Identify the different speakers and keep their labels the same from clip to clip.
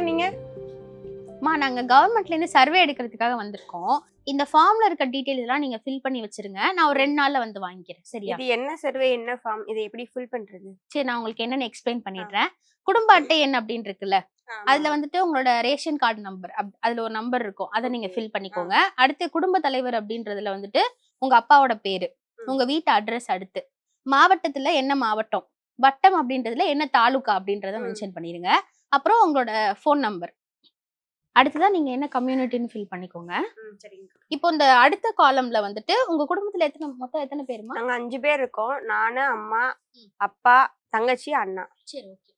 Speaker 1: யார் நீங்க
Speaker 2: மா நாங்க கவர்மெண்ட்ல இருந்து சர்வே எடுக்கிறதுக்காக வந்திருக்கோம். இந்த ஃபார்ம்ல இருக்க டீடைல்ஸ் எல்லாம் நீங்க ஃபில் பண்ணி வச்சிருங்க. நான் ஒரு ரெண்டு நாள்ல வந்து வாங்கிக்கிறேன். சரியா?
Speaker 1: இது என்ன சர்வே என்ன ஃபார்ம் இதை எப்படி ஃபில் பண்றது?
Speaker 2: சரி நான் உங்களுக்கு என்னன்னு எக்ஸ்பிளைன் பண்ணிடுறேன். குடும்ப அட்டை எண் அப்படின்னு இருக்குல்ல அதுல வந்துட்டு உங்களோட ரேஷன் கார்டு நம்பர் அதுல ஒரு நம்பர் இருக்கும். அதை நீங்க ஃபில் பண்ணிக்கோங்க. அடுத்து குடும்ப தலைவர் அப்படின்றதுல வந்துட்டு உங்க அப்பாவோட பேரு. உங்க வீட்டு அட்ரஸ் அடுத்து. மாவட்டத்துல என்ன மாவட்டம்? வட்டம் அப்படின்றதுல என்ன தாலுகா அப்படின்றத. மென்ஷன் பண்ணிருங்க அப்புறம் உங்களோட ஃபோன் நம்பர். அடுத்ததான் நீங்க என்ன கம்யூனிட்டின்னு ஃபில் பண்ணிக்கோங்க. இப்போ இந்த அடுத்த காலம்ல வந்துட்டு உங்க குடும்பத்துல எத்தனை மொத்தம் எத்தனை பேருமா
Speaker 1: நாங்க அஞ்சு பேர் இருக்கோம். நானு அம்மா அப்பா தங்கச்சி அண்ணா.
Speaker 2: சரி ஓகே.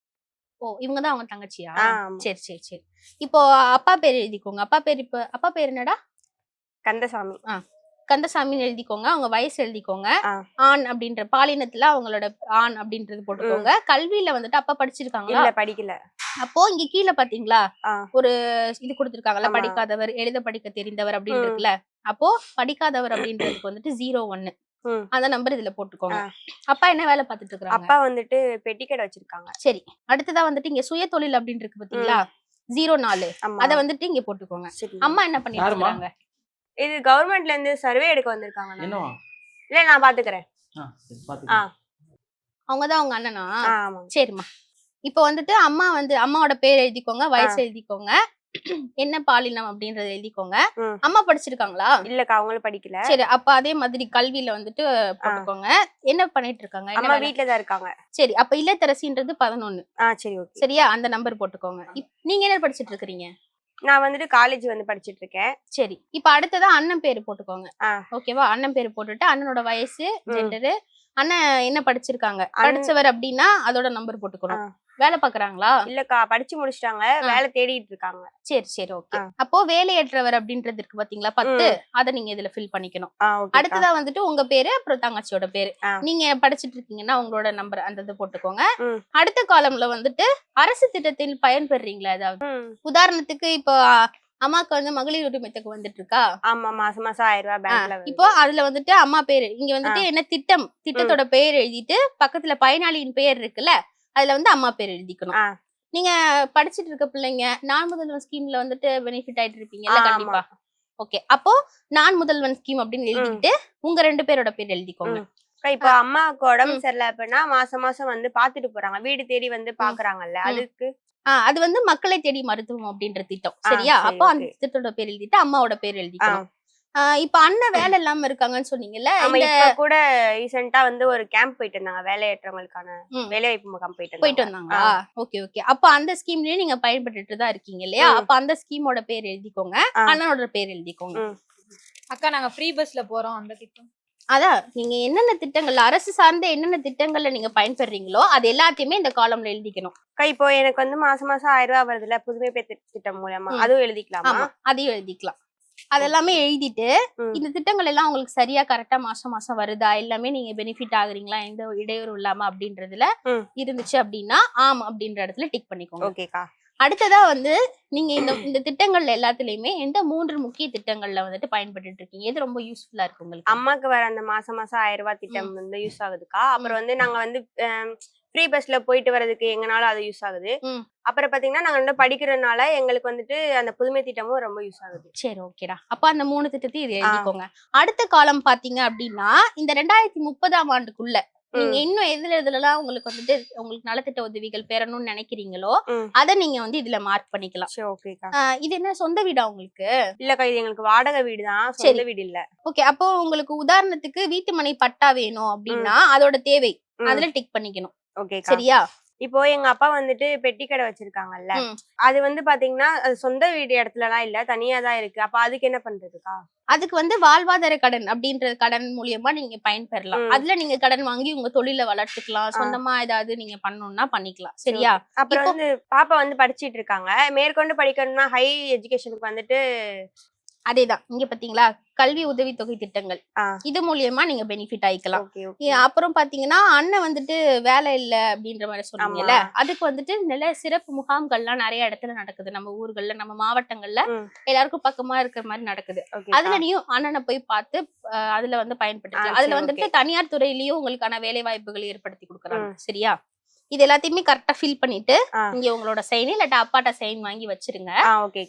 Speaker 2: ஓ இவங்க தான் அவங்க தங்கச்சியா?
Speaker 1: ஆ.
Speaker 2: சரி சரி சரி. இப்போ அப்பா பேர் எழுதிக்கோங்க. அப்பா பேர் இப்போ அப்பா பேர் என்னடா?
Speaker 1: கந்தசாமி.
Speaker 2: கந்தசாமின்னு எழுதிக்கோங்க அவங்க வயசு எழுதிக்கோங்க. ஆண் அப்படின்ற பாலினத்துல அவங்களோட ஆண் அப்படின்றது போட்டுக்கோங்க. கல்வியில வந்துட்டு அப்பா படிச்சிருக்காங்களா?
Speaker 1: இல்ல படிக்கல.
Speaker 2: அப்போ இங்க கீழே பாத்தீங்களா. ஒரு இது கொடுத்திருக்காங்கல்ல. படிக்காதவர் எழுத படிக்க தெரிந்தவர் அப்படின்னு. இருக்குல்ல அப்போ படிக்காதவர் அப்படின்றதுக்கு வந்துட்டு ஜீரோ ஒன்னு. அந்த நம்பர் இதுல போட்டுக்கோங்க. அப்பா என்ன வேலை பார்த்துட்டு இருக்காங்க?
Speaker 1: அப்பா வந்துட்டு பெட்டி கடை வச்சிருக்காங்க.
Speaker 2: சரி. அடுத்ததா வந்துட்டு இங்க சுய தொழில் அப்படின்னு இருக்கு பாத்தீங்களா ஜீரோ நாலு அத வந்துட்டு இங்க போட்டுக்கோங்க. அம்மா என்ன பண்ணிட்டு? இருக்காங்க?
Speaker 1: இது கவர்மெண்ட்ல இருந்து சர்வே எடுக்க வந்திருக்காங்க
Speaker 3: என்னவா?
Speaker 1: இல்ல நான் பாத்துக்கிறேன்.
Speaker 3: ஆ. பாத்துக்கலாம்
Speaker 2: அவங்கதான் அவங்க அண்ணனா?
Speaker 1: ஆமா
Speaker 2: சரிம்மா. இப்போ வந்துட்டு அம்மா வந்து அம்மாவோட பேர் எழுதிக்கோங்க வயசு எழுதிக்கோங்க. என்ன பாலினம் அப்படின்றத எழுதிக்கோங்க. அம்மா படிச்சிருக்காங்களா?
Speaker 1: இல்லக்கா அவங்களும் படிக்கல.
Speaker 2: சரி அப்ப அதே மாதிரி கல்வியில வந்துட்டு போட்டுக்கோங்க. என்ன பண்ணிட்டு இருக்காங்க என்ன
Speaker 1: அம்மா? வீட்ல தான் இருக்காங்க.
Speaker 2: சரி அப்ப இல்லத்தரசின்றது பதினொன்னு.
Speaker 1: ஆ சரி ஓகே.
Speaker 2: சரியா? அந்த நம்பர் போட்டுக்கோங்க. நீங்க என்ன படிச்சிட்டு இருக்கீங்க
Speaker 1: நான் வந்துட்டு காலேஜ் வந்து படிச்சிட்டு இருக்கேன்
Speaker 2: சரி. இப்ப அடுத்ததா அண்ணன் பேரு போட்டுக்கோங்க. ஓகேவா அண்ணன் பேரு போட்டுட்டு அண்ணனோட வயசு. ஜெண்டரு அண்ணன் என்ன படிச்சிருக்காங்க? படிச்சவர் அப்படின்னா அதோட நம்பர் போட்டுக்கணும். வேலை பாக்குறாங்களா?
Speaker 1: இல்லக்கா படிச்சு முடிச்சிட்டாங்க. வேலை தேடிட்டு இருக்காங்க.
Speaker 2: சரி சரி ஓகே. அப்போ வேலையற்றவர் அப்படின்றது இருக்கு பாத்தீங்களா? பத்து. அத நீங்க இதுல ஃபில் பண்ணிக்கணும். அடுத்ததா வந்துட்டு உங்க பேரு அப்புறம் தங்கச்சியோட பேரு. நீங்க படிச்சிட்டு இருக்கீங்கன்னா உங்களோட நம்பர் அந்த இது போட்டுக்கோங்க. அடுத்த காலம்ல வந்துட்டு அரசு திட்டத்தில் பயன்பெறீங்களா? ஏதாவது உதாரணத்துக்கு இப்போ அம்மாக்கு வந்து மகளிர் உரிமை தொகை வந்துட்டு இருக்கா
Speaker 1: ஆமா மாசம் மாசம் ஆயிரம் ரூபாய் பேங்க்ல
Speaker 2: இப்போ அதுல வந்துட்டு அம்மா பேரு. இங்க வந்துட்டு என்ன திட்டம்? திட்டத்தோட பெயர் எழுதிட்டு பக்கத்துல பயனாளியின் பெயர் இருக்குல்ல? அதுல வந்து அம்மா பேர் எழுதிக்கணும். நீங்க படிச்சிட்டு இருக்க பிள்ளைங்க நான் முதல்வன் ஸ்கீம்ல வந்துட்டு பெனிஃபிட் ஆயிட்டு இருப்பீங்கல்ல
Speaker 1: ஆ,
Speaker 2: கண்டிப்பா. ஓகே அப்போ நான் முதல்வன் ஸ்கீம் அப்படின்னு எழுதிக்கிட்டு உங்க ரெண்டு பேரோட பேர் எழுதிக்கோங்க.
Speaker 1: இப்போ அம்மாவுக்கு உடம்பு சரியில்லை அப்படின்னா மாசம் மாசம் வந்து பாத்துட்டு போறாங்க. வீடு தேடி வந்து பாக்குறாங்கல்ல அதுக்கு?
Speaker 2: ஆ, அது வந்து மக்களை தேடி மருத்துவம் அப்படின்ற திட்டம். சரியா?
Speaker 1: சரி,
Speaker 2: அப்போ அந்த. திட்டத்தோட பேர் எழுதிட்டு அம்மாவோட பேர் எழுதிக்கணும். இப்ப அண்ணன் வேலை இல்லாம இருக்காங்கன்னு சொன்னீங்கல்ல
Speaker 1: இப்ப கூட ரீசெண்டா வந்து ஒரு கேம்ப் போயிட்டு இருந்தாங்க வேலையற்றவங்களுக்கான. வேலைவாய்ப்பு முகாம் போயிட்டு
Speaker 2: போயிட்டு. வந்தாங்களா ஓகே ஓகே அப்ப அந்த ஸ்கீம்லயே நீங்க பயன்பட்டுட்டு தான் இருக்கீங்க இல்லையா. அப்ப அந்த ஸ்கீமோட பேர் எழுதிக்கோங்க. அண்ணனோட பேர் எழுதிக்கோங்க.
Speaker 4: அக்கா நாங்க ஃப்ரீ பஸ்ல போறோம் அந்த திட்டம்
Speaker 2: அதான் நீங்க என்னென்ன திட்டங்கள் அரசு சார்ந்த என்னென்ன திட்டங்கள்ல நீங்க பயன்பெறீங்களோ அது எல்லாத்தையுமே இந்த காலம்ல எழுதிக்கணும்
Speaker 1: அக்கா, இப்போ எனக்கு வந்து மாசம் மாசம் ஆயிரம் ரூபாய் வருதுல்ல புதுமை திட்டம் மூலமா. அதுவும் எழுதிக்கலாமா
Speaker 2: அதையும் எழுதிக்கலாம் அதெல்லாமே எழுதிட்டு. இந்த திட்டங்கள் எல்லாம் உங்களுக்கு சரியா கரெக்டா மாசம் மாசம் வருதா? எல்லாமே நீங்க பெனிஃபிட் ஆகுறீங்களா? எந்த இடையூறு இல்லாம அப்படின்றதுல. இருந்துச்சு அப்படின்னா ஆம் அப்படின்ற இடத்துல டிக் பண்ணிக்கோங்க.
Speaker 1: ஓகேக்கா
Speaker 2: அடுத்ததா வந்து நீங்க இந்த இந்த திட்டங்கள்ல எல்லாத்துலயுமே எந்த மூன்று முக்கிய திட்டங்கள்ல வந்துட்டு பயன்பட்டுட்டு இருக்கீங்க? எது ரொம்ப யூஸ்ஃபுல்லா இருக்கு உங்களுக்கு?
Speaker 1: அம்மாக்கு வர அந்த மாசம் மாசம் ஆயிரம் ரூபாய் திட்டம் வந்து யூஸ் ஆகுதுக்கா? அப்புறம் வந்து நாங்க வந்து ஃப்ரீ பஸ்ல போயிட்டு வர்றதுக்கு எங்கனாலும் அது யூஸ் ஆகுது. அப்புறம் பாத்தீங்கன்னா நாங்க வந்து படிக்கிறதுனால எங்களுக்கு வந்துட்டு அந்த புதுமை திட்டமும் ரொம்ப யூஸ் ஆகுது.
Speaker 2: சரி ஓகேடா அப்ப அந்த மூணு திட்டத்தையும் இது எழுதிக்கோங்க. அடுத்த காலம் பாத்தீங்க அப்படின்னா இந்த ரெண்டாயிரத்தி முப்பதாம் ஆண்டுக்குள்ள நீங்க இன்னும் எதுல எதுலலாம் உங்களுக்கு வந்துட்டு உங்களுக்கு நலத்திட்ட உதவிகள் பெறணும்னு நினைக்கிறீங்களோ. அத நீங்க வந்து இதுல மார்க் பண்ணிக்கலாம். இது என்ன சொந்த வீடா உங்களுக்கு?
Speaker 1: இல்லக்கா இது எங்களுக்கு வாடகை வீடு தான். சொந்த வீடு இல்ல.
Speaker 2: ஓகே அப்போ உங்களுக்கு உதாரணத்துக்கு வீட்டு மனை பட்டா வேணும் அப்படின்னா அதோட தேவை. அதுல டிக் பண்ணிக்கணும்.
Speaker 1: ஓகேக்கா.
Speaker 2: சரியா?
Speaker 1: இப்போ எங்க அப்பா வந்துட்டு பெட்டி கடை வச்சிருக்காங்கல்ல. அது வந்து பாத்தீங்கன்னா அது சொந்த வீடு இடத்துல எல்லாம் இல்ல தனியா தான் இருக்கு. அப்ப அதுக்கு என்ன பண்றதுக்கா?
Speaker 2: அதுக்கு வந்து வாழ்வாதார கடன் அப்படின்ற கடன் மூலியமா நீங்க பயன்பெறலாம். அதுல நீங்க கடன் வாங்கி உங்க தொழிலை வளர்த்துக்கலாம். சொந்தமா ஏதாவது நீங்க பண்ணணும்னா பண்ணிக்கலாம். சரியா?
Speaker 1: அப்புறம் வந்து பாப்பா வந்து படிச்சிட்டு இருக்காங்க. மேற்கொண்டு படிக்கணும்னா ஹை எஜுகேஷனுக்கு வந்துட்டு
Speaker 2: அதேதான். இங்க பாத்தீங்களா? கல்வி உதவித்தொகை திட்டங்கள்.
Speaker 1: ஆ.
Speaker 2: இது மூலியமா நீங்க பெனிஃபிட் ஆயிக்கலாம். அப்புறம் பாத்தீங்கன்னா அண்ணன் வந்துட்டு வேலை இல்ல அப்படின்ற மாதிரி சொன்னீங்கல்ல. அதுக்கு வந்துட்டு நல்ல சிறப்பு முகாம்கள்லாம் நிறைய இடத்துல நடக்குது. நம்ம ஊர்கள்ல நம்ம மாவட்டங்கள்ல. எல்லாருக்கும் பக்கமா இருக்கிற மாதிரி நடக்குது. அதுல நீயும் அண்ணனை போய் பார்த்து அதுல வந்து பயன்படுத்தலாம் அதுல வந்துட்டு தனியார் துறையிலயும் உங்களுக்கான வேலை வாய்ப்புகள் ஏற்படுத்தி கொடுக்குறாங்க. சரியா? இது எல்லாத்தையுமே கரெக்டா ஃபில் பண்ணிட்டு. இங்க உங்களோட சைன் இல்லாட்டா அப்பாட்ட சைன் வாங்கி வச்சிருங்க.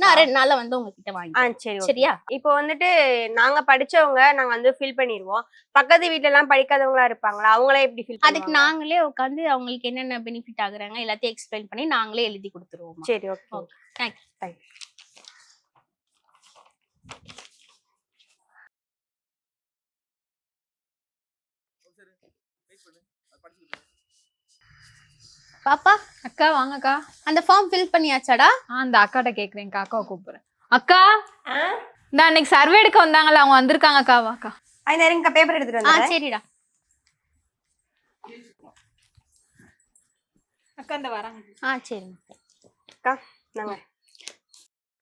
Speaker 2: நான் ரெண்டு நாள்ல வந்து உங்ககிட்ட வாங்கி
Speaker 1: சரி.
Speaker 2: சரியா?
Speaker 1: இப்போ வந்துட்டு நாங்க படிச்சவங்க நாங்க வந்து ஃபில் பண்ணிடுவோம் பக்கத்து வீட்ல எல்லாம் படிக்காதவங்களா இருப்பாங்களா? அவங்களே எப்படி ஃபில்
Speaker 2: அதுக்கு நாங்களே உட்காந்து அவங்களுக்கு என்னென்ன பெனிஃபிட் ஆகுறாங்க எல்லாத்தையும் எக்ஸ்பிளைன் பண்ணி நாங்களே எழுதி கொடுத்துருவோம்
Speaker 1: சரி ஓகே
Speaker 2: Okay. தேங்க்ஸ் பாப்பா
Speaker 4: அக்கா வாங்கக்கா.
Speaker 2: அந்த ஃபார்ம் ஃபில் பண்ணியாச்சாடா?
Speaker 4: ஆ அந்த அக்காட்ட கேக்குறேன் அக்காவை கூப்பிடுறேன். அக்கா? இந்த அன்னைக்கு சர்வே எடுக்க வந்தாங்கல்ல அவங்க வந்திருக்காங்க அக்கா வாக்கா
Speaker 1: ஐந்து இருங்க பேப்பர் எடுத்துட்டு
Speaker 2: ஆ
Speaker 1: வந்து
Speaker 2: சரிடா.
Speaker 4: அக்கா இந்த வராங்க.
Speaker 2: ஆ சரி
Speaker 1: அக்கா நாங்க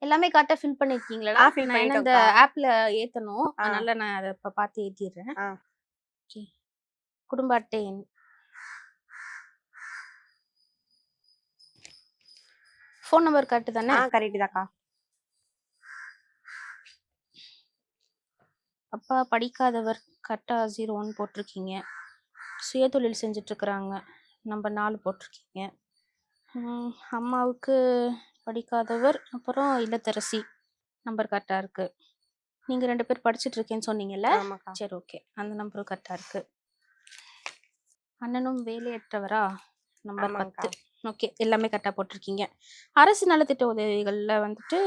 Speaker 2: எல்லாமே கரெக்டா ஃபில் பண்ணிருக்கீங்களா?
Speaker 1: ஆ, fill
Speaker 2: நான் என்ன இந்த
Speaker 1: பண்ணிட்டோம்க்கா.
Speaker 2: ஆப்ல ஏத்தணும்.
Speaker 1: ஆ.
Speaker 2: அதனால நான் அதை இப்ப பார்த்து ஏத்திடுறேன்.
Speaker 1: ஆ.
Speaker 2: Okay. குடும்ப அட்டை எண் ஃபோன் நம்பர் கரெக்ட் தானே?
Speaker 1: ஆ கரெக்ட் தாக்கா
Speaker 2: அப்பா படிக்காதவர் கரெக்டா ஜீரோ ஒன் போட்டிருக்கீங்க. சுயதொழில் செஞ்சுட்டு இருக்கிறாங்க நம்பர் நாலு போட்டிருக்கீங்க. அம்மாவுக்கு படிக்காதவர் அப்புறம் இல்லத்தரசி நம்பர் கரெக்டா இருக்கு. நீங்க ரெண்டு பேர் படிச்சிட்டு இருக்கேன்னு சொன்னீங்கல்ல சரி ஓகே அந்த நம்பரும் கரெக்டா இருக்கு. அண்ணனும் வேலையற்றவரா? நம்பர். பத்து. ஓகே. எல்லாமே கரெக்டாக போட்டிருக்கீங்க. அரசு நலத்திட்ட உதவிகளில் வந்துட்டு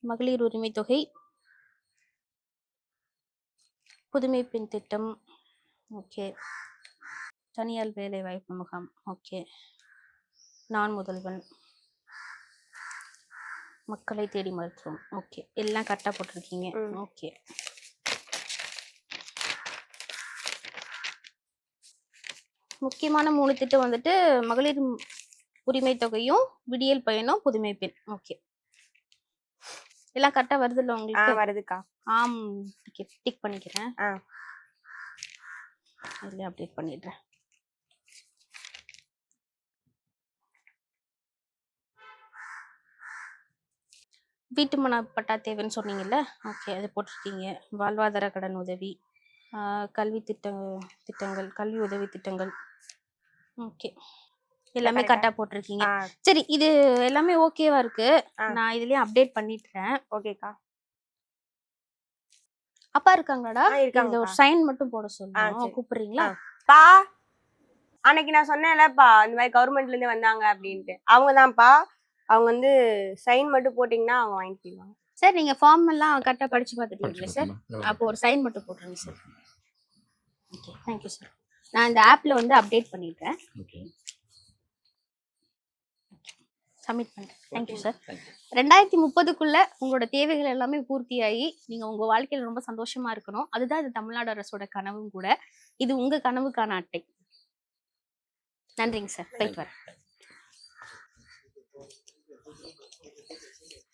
Speaker 2: மகளிர் உரிமை தொகை புதுமை பெண் திட்டம் ஓகே. தனியார் வேலை வாய்ப்பு முகாம் ஓகே. நான் முதல்வன். மக்களை தேடி மருத்துவம் ஓகே. எல்லாம் கரெக்டாக போட்டிருக்கீங்க. ஓகே. முக்கியமான மூணு திட்டம் வந்துட்டு மகளிர் உரிமை தொகையும் விடியல் பயனும் புதுமை பெண். ஓகே எல்லாம் கரெக்டா வருதுல்ல
Speaker 1: ஆ
Speaker 2: உங்களுக்கு?
Speaker 1: வருதுக்கா.
Speaker 2: ஆம் டிக் டிக் பண்ணிக்கிறேன்.
Speaker 1: ஆ.
Speaker 2: அதுல அப்டேட் பண்ணிடுறேன். வீட்டு மன பட்டா தேவைன்னு சொன்னீங்கல்ல? ஓகே அது போட்டிருக்கீங்க. வாழ்வாதார கடன் உதவி கல்வி திட்ட திட்டங்கள் கல்வி உதவி திட்டங்கள். ஓகே. எல்லாமே? கரெக்டாக போட்டிருக்கீங்க. சரி இது எல்லாமே ஓகேவா இருக்கு. நான் இதுலயும் அப்டேட் பண்ணிட்டேன்
Speaker 1: ஓகேக்கா.
Speaker 2: அப்பா இருக்காங்களாடா?
Speaker 1: ஆ இருக்காங்க
Speaker 2: ஒரு சைன் மட்டும் போட சொல்லுங்க. கூப்பிடுறீங்களா?
Speaker 1: பா அன்னைக்கு நான் சொன்னேன்லப்பா இந்த மாதிரி கவர்மெண்ட்ல இருந்து வந்தாங்க அப்படின்ட்டு. அவங்க தான்ப்பா. அவங்க வந்து சைன் மட்டும் போட்டீங்கன்னா அவங்க வாங்கிட்டு போயிடுவாங்க.
Speaker 2: சார் நீங்க ஃபார்ம் எல்லாம் கரெக்டா படிச்சு பார்த்துட்டீங்களா சார்? அப்போ ஒரு சைன் மட்டும் போட்டுருங்க சார். ஓகே. தேங்க்யூ சார் நான் இந்த ஆப்ல வந்து அப்டேட் பண்ணிடுறேன். சப்மிட் பண்ணுறேன் தேங்க்யூ சார் ரெண்டாயிரத்தி முப்பதுக்குள்ள உங்களோட தேவைகள் எல்லாமே பூர்த்தியாகி நீங்க உங்க வாழ்க்கையில ரொம்ப சந்தோஷமா இருக்கணும். அதுதான் இது தமிழ்நாடு அரசோட கனவும் கூட இது உங்க கனவுக்கான அட்டை. நன்றிங்க சார் போயிட்டு வரேன்.